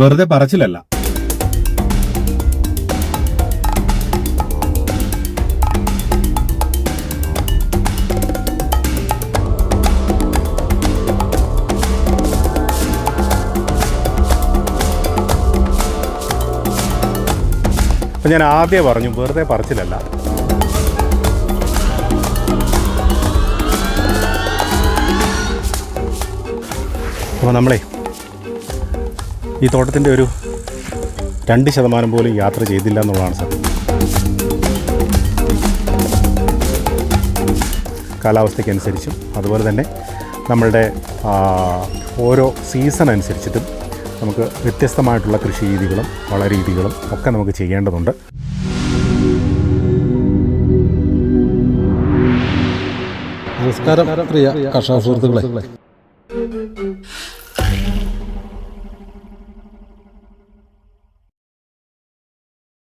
വെറുതെ പറച്ചിലല്ല. ഞാൻ ആദ്യം പറഞ്ഞു വെറുതെ പറച്ചിലല്ല. അപ്പോൾ നമ്മളെ ഈ തോട്ടത്തിന്റെ ഒരു രണ്ട് ശതമാനം പോലും യാത്ര ചെയ്തില്ല എന്നുള്ളതാണ് സത്യം. കാലാവസ്ഥയ്ക്കനുസരിച്ചും അതുപോലെ തന്നെ നമ്മളുടെ ഓരോ സീസൺ അനുസരിച്ചിട്ടും നമുക്ക് വ്യത്യസ്തമായിട്ടുള്ള കൃഷി രീതികളും വളരീതികളും ഒക്കെ നമുക്ക് ചെയ്യേണ്ടതുണ്ട്. നമസ്കാരം പ്രിയ കർഷക സുഹൃത്തുക്കളെ.